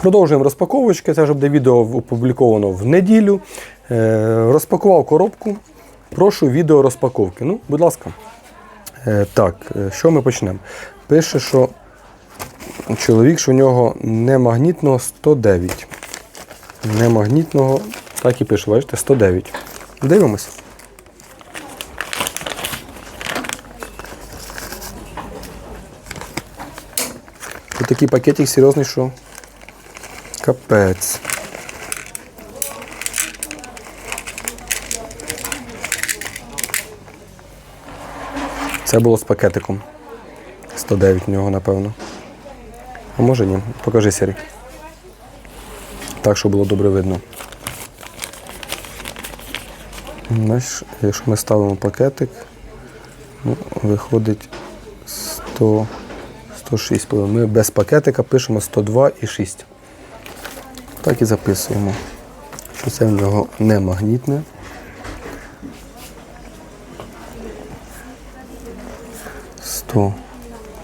Продовжуємо розпаковочки. Це вже буде відео опубліковано в неділю. Е, розпакував коробку. Прошу відео розпаковки. Ну, будь ласка. Е, так, е, що ми почнемо? Пише, що чоловік, що у нього немагнітного 109. Немагнітного, так і пише, бачите, 109. Дивимось. Тут такий пакетик серйозний, що капець. Це було з пакетиком. 109 в нього, напевно. А може ні. Покажи Сірий. Так, щоб було добре видно. Знаєш, якщо ми ставимо пакетик, ну, виходить 100, 106. Ми без пакетика пишемо 102 і 6. Так і записуємо, що це в нього не магнітне. Сто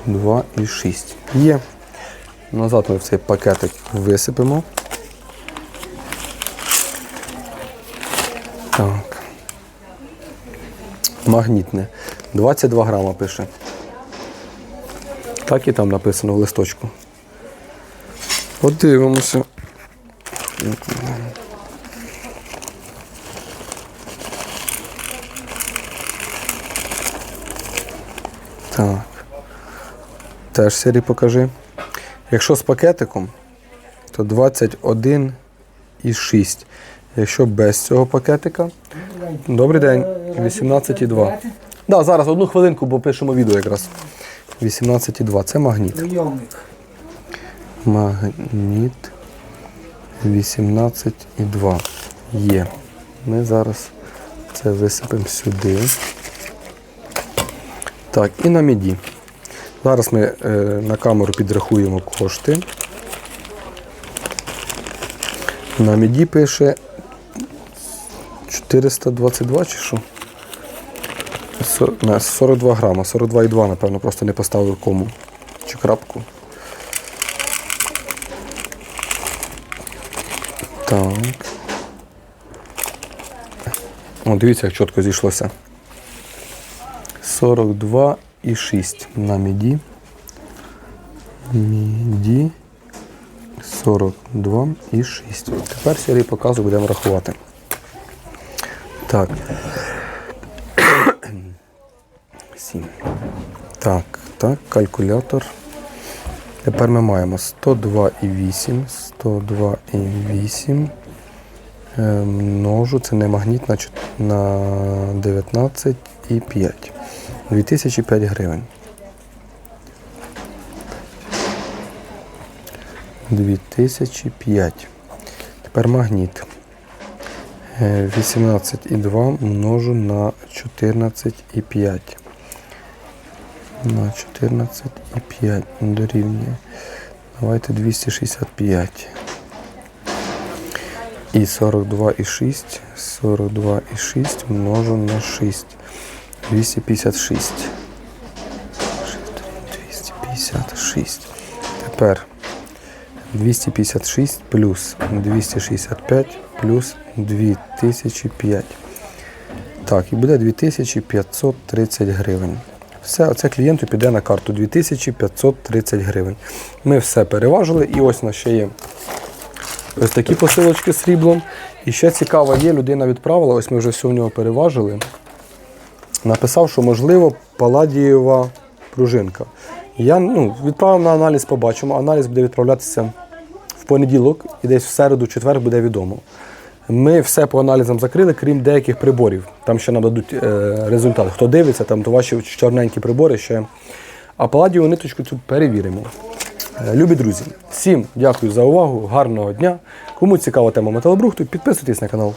два і шість. Є. Назад ми в цей пакетик висипемо. Так. Магнітне. 22 грама пише. Так і там написано в листочку. Подивимося. Так. Теж Сірі покажи. Якщо з пакетиком, то 21 і 6. Якщо без цього пакетика, добрий день, 18,2. Так, да, зараз одну хвилинку, бо пишемо відео якраз. 18,2. Це магніт. Прийомник. Магніт 18,2. Є. Ми зараз це висипемо сюди. Так, і на міді. Зараз ми е, на камеру підрахуємо кошти. На міді пише 422 чи що? Не, 42 грама, 42,2, напевно, просто не поставив кому. Чи крапку. Так. О, дивіться, як чітко зійшлося. 42 і 6 на міді. Міді 42 і 6. Тепер Сергій показує, будемо рахувати. Так. 7. Так, так, калькулятор. Тепер ми маємо 102,8, 102,8 е, множу, це не магніт на, чот- на 19,5. 2005 гривень. 2005. Тепер магніт. Е, 18,2 множу на 14,5. На 14,5 дорівнює. Давайте 265. І 42,6. 42,6 множу на 6. 256. 256. Тепер 256 плюс 265 плюс 2005. Так, і буде 2530 гривень. Все, оце клієнту піде на карту 2530 гривень. Ми все переважили, і ось у нас ще є ось такі посилочки з сріблом. І ще цікаво є, людина відправила, ось ми вже все в нього переважили. Написав, що можливо паладієва пружинка. Я ну, відправив на аналіз, побачимо. Аналіз буде відправлятися в понеділок і десь в середу, четвер буде відомо. Ми все по аналізам закрили, крім деяких приборів. Там ще нам дадуть е, результат. Хто дивиться, там то ваші чорненькі прибори ще. А паладію ниточку цю перевіримо. Е, Любі друзі, всім дякую за увагу, гарного дня. Кому цікава тема металобрухту, підписуйтесь на канал.